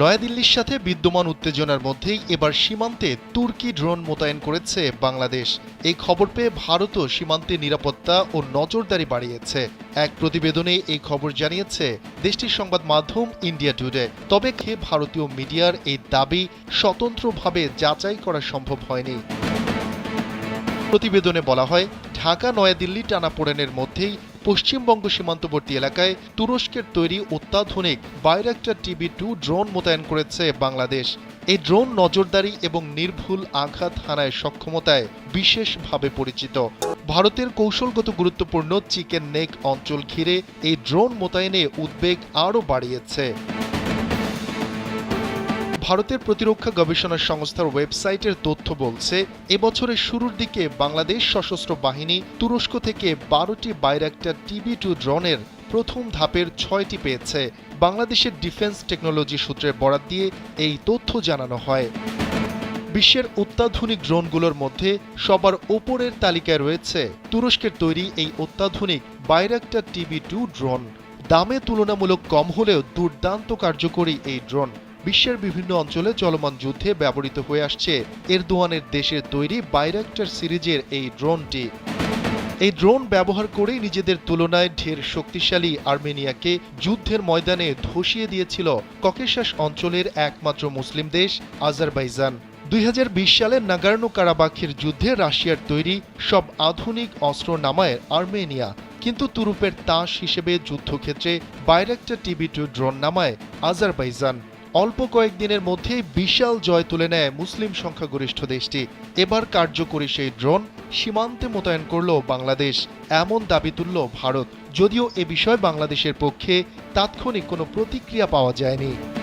নয়াদিল্লির সাথে বিদ্যমান উত্তেজনার মধ্যেই এবার সীমান্তে তুর্কি ড্রোন মোতায়েন করেছে বাংলাদেশ। এই খবর পেয়ে ভারতও সীমান্তে নিরাপত্তা ও নজরদারি বাড়িয়েছে। এক প্রতিবেদনে এই খবর জানিয়েছে দেশটির সংবাদ মাধ্যম ইন্ডিয়া টুডে। তবে খে ভারতীয় মিডিয়ার এই দাবি স্বতন্ত্রভাবে যাচাই করা সম্ভব হয়নি। প্রতিবেদনে বলা হয় ঢাকা নয়াদিল্লি টানাপোড়েনের মধ্যেই পশ্চিমবঙ্গ সীমান্তবর্তী এলাকায় তুরস্কের তৈরি অত্যাধুনিক বাইরেক্টার টিভি টু ড্রোন মোতায়েন করেছে বাংলাদেশ। এই ড্রোন নজরদারি এবং নির্ভুল আঘাত হানায় সক্ষমতায় বিশেষভাবে পরিচিত। ভারতের কৌশলগত গুরুত্বপূর্ণ চিকেন নেক অঞ্চল ঘিরে এই ড্রোন মোতায়েনে উদ্বেগ আরও বাড়িয়েছে। ভারতের প্রতিরক্ষা গবেষণা সংস্থার ওয়েবসাইটের তথ্য বলছে, এবছরের শুরুর দিকে বাংলাদেশ সশস্ত্র বাহিনী তুরস্ক থেকে বারোটি বাইরাক্টার টিভি টু ড্রোনের প্রথম ধাপের ছয়টি পেয়েছে। বাংলাদেশের ডিফেন্স টেকনোলজি সূত্রের বরাত দিয়ে এই তথ্য জানানো হয়। বিশ্বের অত্যাধুনিক ড্রোনগুলোর মধ্যে সবার ওপরের তালিকায় রয়েছে তুরস্কের তৈরি এই অত্যাধুনিক বাইরাক্টার টিভি টু ড্রোন। দামে তুলনামূলক কম হলেও দুর্দান্ত কার্যকরী এই ড্রোন। বিশ্বের বিভিন্ন অঞ্চলে চলমান যুদ্ধে ব্যবহৃত হয়ে আসছে এরদোয়ানের দেশের তৈরি বাইরাক্টার সিরিজের এই ড্রোনটি। এই ড্রোন ব্যবহার করেই নিজেদের তুলনায় ঢের শক্তিশালী আর্মেনিয়াকে যুদ্ধের ময়দানে ধসিয়ে দিয়েছিল ককেশাস অঞ্চলের একমাত্র মুসলিম দেশ, আজারবাইজান। দুই হাজার বিশ সালে নাগার্নো কারাবাখের যুদ্ধে রাশিয়ার তৈরি সব আধুনিক অস্ত্র নামায় আর্মেনিয়া। কিন্তু তুরুপের তাস হিসেবে যুদ্ধক্ষেত্রে বাইরাক্টার টিভি টু ড্রোন নামায় আজারবাইজান। অল্প কয়েকদিনের মধ্যেই বিশাল জয় তুলে নেয় মুসলিম সংখ্যাগরিষ্ঠ দেশটি। এবার কার্যকরী সেই ড্রোন সীমান্তে মোতায়েন করল বাংলাদেশ। এমন দাবি তুলল ভারত। যদিও এ বিষয়ে বাংলাদেশের পক্ষে তাৎক্ষণিক কোনো প্রতিক্রিয়া পাওয়া যায়নি।